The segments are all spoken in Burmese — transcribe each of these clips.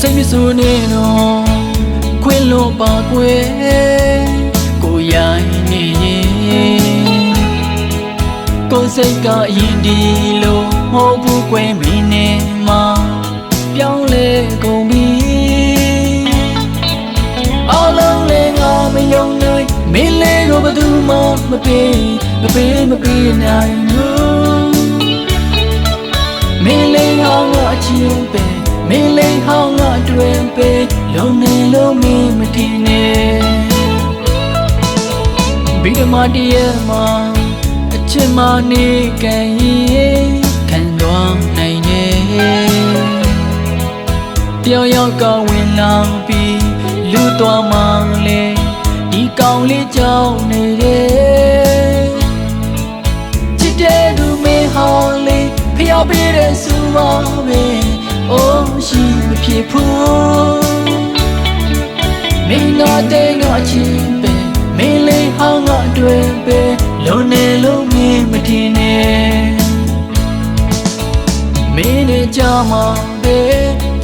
ဆိုနေတော့ခွင့်လို့ပါကွယ်ကိုရိုင်းနေရင်ကိုယ်စိတ်ကအရင်ဒီလို့မဟုတ်ဘူးကွယ်မင်းနဲ့မှပြောင်းလဲကုန်ပြီအလုံးလေးငါမယုံနိုင်မင်းလေးကိုဘယ်သူမှမပေးမပေးမပေးနိုင်ဘူးမင်းလေးဟောင်းကအချင်းပဲ မင်းလေးဟောင်းကအတွင်ပဲလုံနေလို့မင်းမထင်နဲ့ဘီဒမတည်းရဲ့မှာအချစ်မနေကန်ရင်ခံသွားနိုင်ရဲ့တယောက်ယောက်ကဝင်လာပြီးလူသွားမှလေဒီကောင်လေးကြောက်နေတယ်ချစ်တဲ့လူမင်းဟောင်းလေးဖျော်ပေးတဲ့စူပါပဲအိုးရှိမ ဖြစ်ဘူးမင်းတော့တဲ့ငါချင်းပဲမင်းလေးဟောင်းကအတွင်ပဲလုံနေလို့မင်းမထင်နဲ့မင်းနဲ့ကြမှာပဲ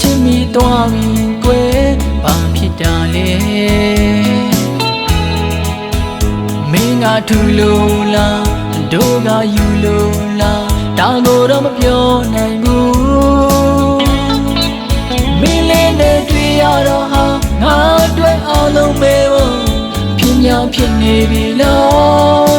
ချစ်မိသွားပြီကွယ်ဘာဖြစ်တာလဲမင်းကထူလို့လားတို့ကယူလို့လားဒါကိုတော့မပြောနိုင် ဖြစ်မြောင်ဖြစ်နေပြီလား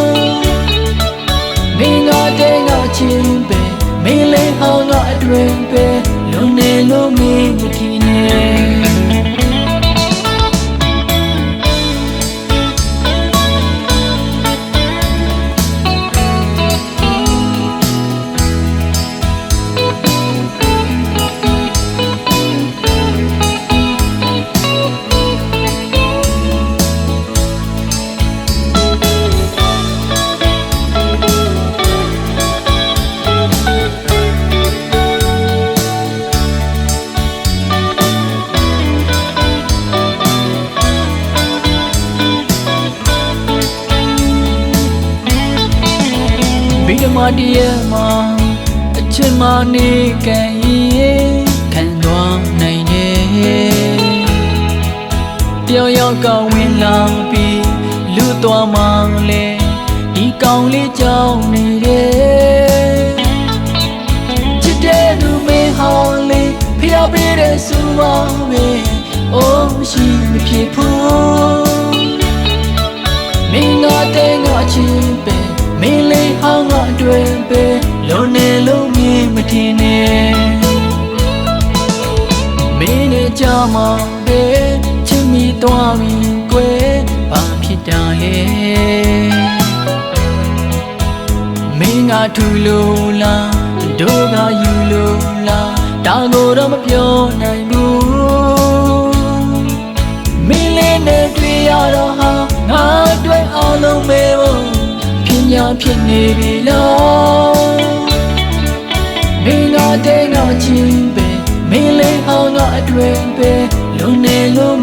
တည်းရဲ့မှာအချစ်မနေကန်ရင်ခံသွားနိုင်တယ်တယောက်ယောက်ကဝင်လာပြီးလူသွားမှလေဒီကောင်လေးကြောင်းနေတယ်ချစ်တဲ့လူမင်းဟောင်းလေးဖျော်ပေးတဲ့စူပါပဲအိုးရှိမဖြစ်ဘူးမင်းကတဲ့ငါချင်းပဲ မင်းလေးဟောင်းကအတွင်ပဲလုံးနေလုံးမင်းမထင်နဲ့မင်းနဲ့ကြမှာပဲချစ်မိသွားပြီကွယ်ဘာဖြစ်တာလဲမင်းကထူလို့လားတို့ကယူလို့လားဒါကိုတော့မပြော ဖြစ်ညာဖြစ်နေပြီလားမင်းကတဲ့ငါချင်းပဲမင်းလေးဟောင်းကအတွင်ပဲလုံနေလို့မင်းမထင်နဲ့